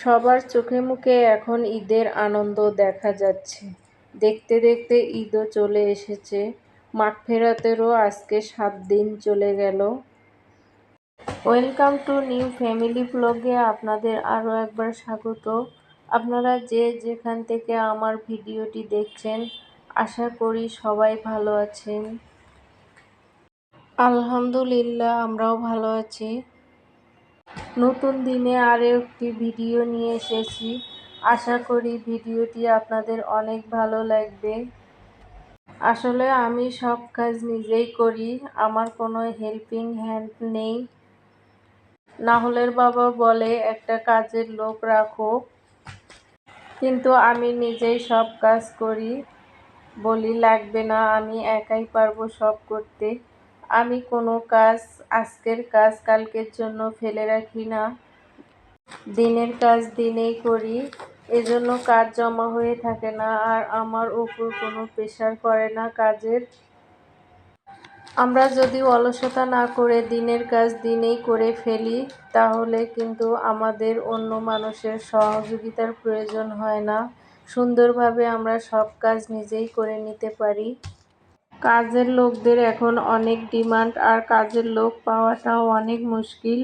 সবার চোখে মুখে এখন ঈদের আনন্দ দেখা যাচ্ছে। দেখতে দেখতে ঈদও চলে এসেছে। মাগফেরাতেরও আজকে সাত দিন চলে গেল। ওয়েলকাম টু নিউ ফ্যামিলি ব্লগে আপনাদের আরও একবার স্বাগত। আপনারা যে যেখান থেকে আমার ভিডিওটি দেখছেন, আশা করি সবাই ভালো আছেন। আলহামদুলিল্লাহ, আমরাও ভালো আছি। নতুন দিনে আরও একটি ভিডিও নিয়ে এসেছি। আশা করি ভিডিওটি আপনাদের অনেক ভালো লাগবে। আসলে আমি সব কাজ নিজেই করি, আমার কোনো হেল্পিং হ্যান্ড নেই। নাহলের বাবা বলে, একটা কাজের লোক রাখো। কিন্তু আমি নিজেই সব কাজ করি বলি, লাগবে না, আমি একাই পারব সব করতে। আমি কোনো কাজ আজকের কাজ কালকের জন্য ফেলে রাখি না। দিনের কাজ দিনেই করি, এজন্য কাজ জমা হয়ে থাকে না আর আমার উপর কোনো প্রেশার করে না কাজের। আমরা যদি অলসতা না করে দিনের কাজ দিনেই করে ফেলি, তাহলে কিন্তু আমাদের অন্য মানুষের সহযোগিতার প্রয়োজন হয় না। সুন্দরভাবে আমরা সব কাজ নিজেই করে নিতে পারি। কাজের লোকদের এখন অনেক ডিমান্ড আর কাজের লোক পাওয়াটাও অনেক মুশকিল।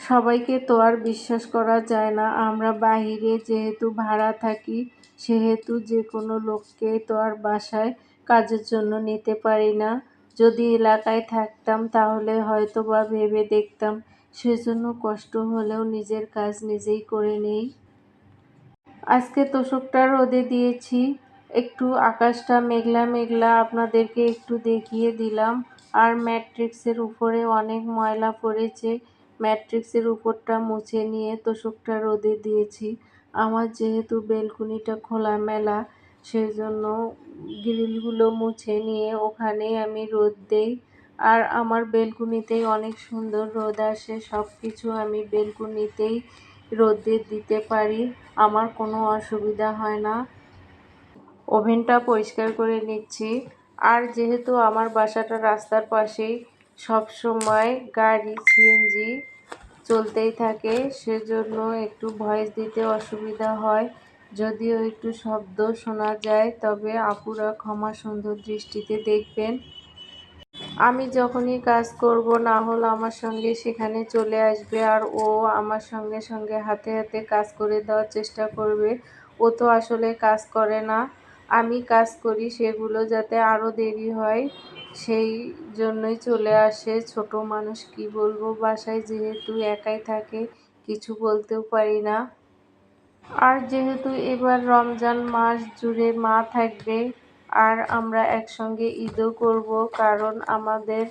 সবাইকে তো আর বিশ্বাস করা যায় না। আমরা বাহিরে যেহেতু ভাড়া থাকি, সেহেতু যে কোনো লোককে তো আর বাসায় কাজের জন্য নিতে পারি না। যদি এলাকায় থাকতাম তাহলে হয়তো বা ভেবে দেখতাম, সেজন্য কষ্ট হলেও নিজের কাজ নিজেই করে নেই। আজকে তোষকটা রোদে দিয়েছি। একটু আকাশটা মেঘলা মেঘলা আপনাদেরকে একটু দেখিয়ে দিলাম। আর ম্যাট্রিক্সের উপরে অনেক ময়লা পড়েছে। ম্যাট্রিক্সের উপরটা মুছে নিয়ে তোষকটা রোদে দিয়েছি। আমার যেহেতু বেলকুনিটা খোলামেলা, সেজন্য গ্রিলগুলো মুছে নিয়ে ওখানে আমি রোদ দেই। আর আমার বেলকুনিতেই অনেক সুন্দর রোদ আসে সব কিছু আমি বেলকুনিতেই রোদে দিতে পারি। আমার কোনো অসুবিধা হয় না। ওভেনটা পরিষ্কার করে নিচ্ছি। আর যেহেতু আমার বাসাটা রাস্তার পাশেই, সব সময় গাড়ি, সিএনজি চলতেই থাকে, সেজন্য একটু ভয়েস দিতে অসুবিধা হয়। যদিও একটু শব্দ শোনা যায়, তবে আপুরা ক্ষমা সুন্দর দৃষ্টিতে দেখবেন। আমি যখনই কাজ করব, না হল আমার সঙ্গে সেখানে চলে আসবে আর ও আমার সঙ্গে সঙ্গে হাতে হাতে কাজ করে দেওয়ার চেষ্টা করবে। ও তো আসলে কাজ করে না। আমি কাজ করি সেগুলো যাতে আরও দেরি হয়, সেই জন্যই চলে আসে। ছোট মানুষ কি বলব? বাসায় যেহেতু একাই থাকে, কিছু বলতেও পারি না। আর যেহেতু এবার রমজান মাস জুড়ে মা থাকবে, আর আমরা একসঙ্গে ঈদও করব, কারণ আমাদের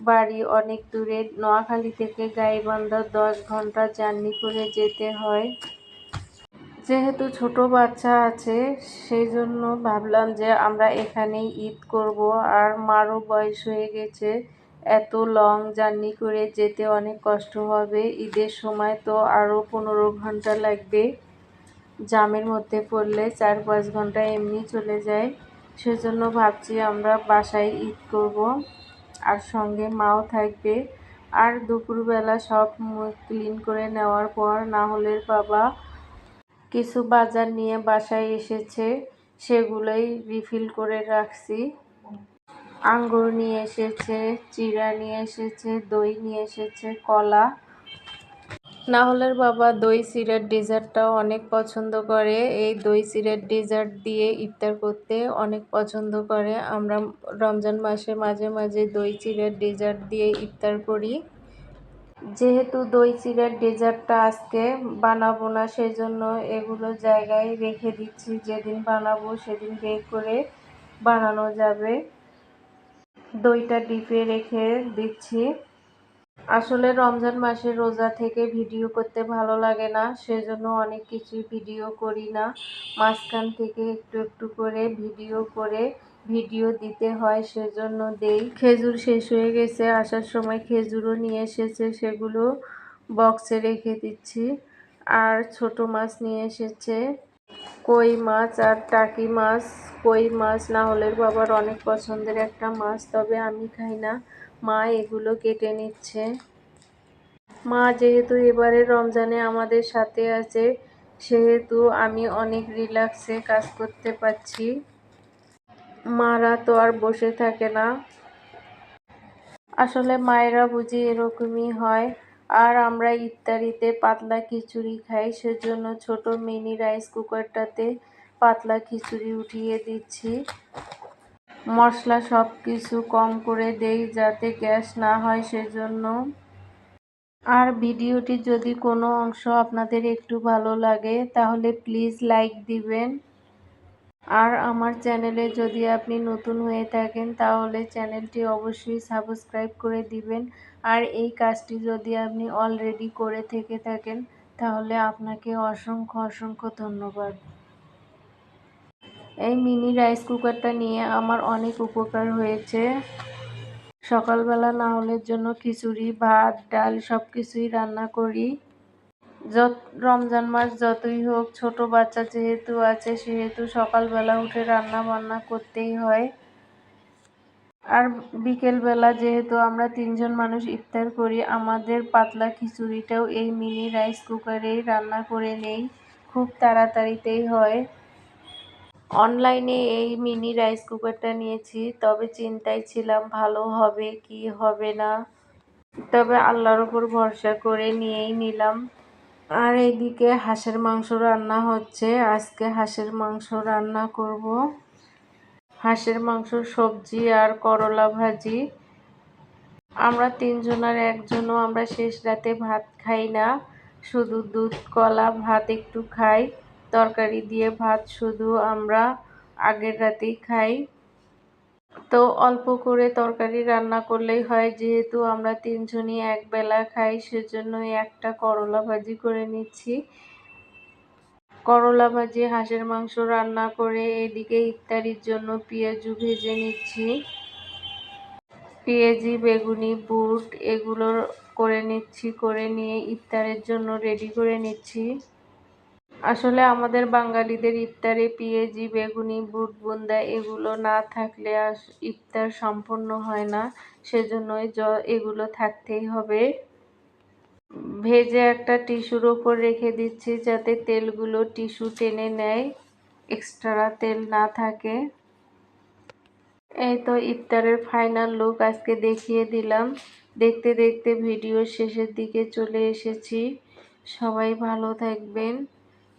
বাড়ি অনেক দূরে। নোয়াখালী থেকে গাইবান্ধা দশ ঘণ্টা জার্নি করে যেতে হয়। যেহেতু ছোট বাচ্চা আছে, সেই জন্য ভাবলাম যে আমরা এখানেই ঈদ করব। আর মারও বয়স হয়ে গেছে, এত লং জার্নি করে যেতে অনেক কষ্ট হবে। ঈদের সময় তো আরও পনেরো ঘণ্টা লাগবে। জামের মধ্যে পড়লে চার পাঁচ ঘণ্টা এমনি চলে যায়। সেজন্য ভাবছি আমরা বাসায় ঈদ করব। আর সঙ্গে মাও থাকবে। আর দুপুরবেলা সব ক্লিন করে নেওয়ার পর নাহলের বাবা কিছু বাজার নিয়ে বাসায় এসেছে, সেগুলোই রিফিল করে রাখছি। আঙ্গুর নিয়ে এসেছে, চিড়া নিয়ে এসেছে, দই নিয়ে এসেছে, কলা। নাহলের বাবা দই সিরার ডেজার্টটাও অনেক পছন্দ করে। এই দই সিরার ডেজার্ট দিয়ে ইফতার করতে অনেক পছন্দ করে। আমরা রমজান মাসে মাঝে মাঝে দই চিড়ার ডেজার্ট দিয়ে ইফতার করি। যেহেতু দই চিড়ার ডেজার্টটা আজকে বানাবো না সেই জন্য এগুলো জায়গায় রেখে দিচ্ছি। যেদিন বানাবো সেদিন বের করে বানানো যাবে। দইটা ডিপে রেখে দিচ্ছি। আসলে রমজান মাসে রোজা থেকে ভিডিও করতে ভালো লাগে না, সেজন্য অনেক কিছুই ভিডিও করি না। মাঝখান থেকে একটু একটু করে ভিডিও করে ভিডিও দিতে হয়, সেজন্য দেই। খেজুর শেষ হয়ে গেছে, আসার সময় খেজুরও নিয়ে এসেছে, সেগুলো বক্সে রেখে দিচ্ছি। আর ছোট মাছ নিয়ে এসেছে, কই মাছ আর টাকি মাছ। কই মাছ না হলে বাবার অনেক পছন্দের একটা মাছ, তবে আমি খাই না। মা এগুলো কেটে নিচ্ছে। মা যেহেতু এবারে রমজানে আমাদের সাথে আছে, সেহেতু আমি অনেক রিল্যাক্সে কাজ করতে পারছি। মারা তো আর বসে থাকে না। আসলে মায়েরা বুঝি এরকমই হয়। আর আমরা ইফতারিতে পাতলা খিচুড়ি খাই, সেজন্য ছোট মিনি রাইস কুকারটাতে পাতলা খিচুড়ি উঠিয়ে দিচ্ছি। মশলা সব কিছু কম করে দেই যাতে গ্যাস না হয়, সেজন্য। আর ভিডিওটি যদি কোনো অংশ আপনাদের একটু ভালো লাগে, তাহলে প্লিজ লাইক দিবেন। আর আমার চ্যানেলে যদি আপনি নতুন হয়ে থাকেন, তাহলে চ্যানেলটি অবশ্যই সাবস্ক্রাইব করে দিবেন। আর এই কাজটি যদি আপনি অলরেডি করে থেকে থাকেন, তাহলে আপনাকে অসংখ্য অসংখ্য ধন্যবাদ। এই মিনি রাইস কুকারটা নিয়ে আমার অনেক উপকার হয়েছে। সকালবেলা না হলের জন্য খিচুড়ি, ভাত, ডাল সব কিছুই রান্না করি। যত রমজান মাস যতই হোক, ছোট বাচ্চা যেহেতু আছে, সেহেতু সকালবেলা উঠে রান্না বান্না করতেই হয়। আর বিকেলবেলা যেহেতু আমরা তিনজন মানুষ ইফতার করি, আমাদের পাতলা খিচুড়িটাও এই মিনি রাইস কুকারেই রান্না করে নেই। খুব তাড়াতাড়িতেই হয়। অনলাইনে এই মিনি রাইস কুকারটা নিয়েছি, তবে চিন্তায় ছিলাম ভালো হবে কি হবে না। তবে আল্লাহর ওপর ভরসা করে নিয়েই নিলাম। আর এইদিকে হাঁসের মাংস রান্না হচ্ছে। আজকে হাঁসের মাংস রান্না করব। হাঁসের মাংস, সবজি আর করলা ভাজি। আমরা তিনজনের একজনও, আমরা শেষ রাতে ভাত খাই না। শুধু দুধ, কলা, ভাত একটু খাই। তরকারি দিয়ে ভাত শুধু আমরা আগের রাতেই খাই। তো অল্প করে তরকারি রান্না করলেই হয়। যেহেতু আমরা তিনজনই একবেলা খাই, সেজন্যই একটা করলা ভাজি করে নিচ্ছি। করলা ভাজি, হাঁসের মাংস রান্না করে এদিকে ইফতারির জন্য পেঁয়াজু ভেজে নিচ্ছি। পেঁয়াজি, বেগুনি, বুট এগুলো করে নিচ্ছি, করে নিয়ে ইফতারের জন্য রেডি করে নিচ্ছি। আসলে আমাদের বাঙালিদের ইফতারে পেঁয়াজি বেগুনি, বুট, বুন্দা এগুলো না থাকলে ইফতার সম্পন্ন হয় না। সেজন্যই জ, এগুলো থাকতেই হবে। ভেজে একটা টিস্যুর ওপর রেখে দিচ্ছি যাতে তেলগুলো টিস্যু টেনে নেয় এক্সট্রা তেল না থাকে। এই তো ইফতারের ফাইনাল লুক আজকে দেখিয়ে দিলাম। দেখতে দেখতে ভিডিও শেষের দিকে চলে এসেছি। সবাই ভালো থাকবেন।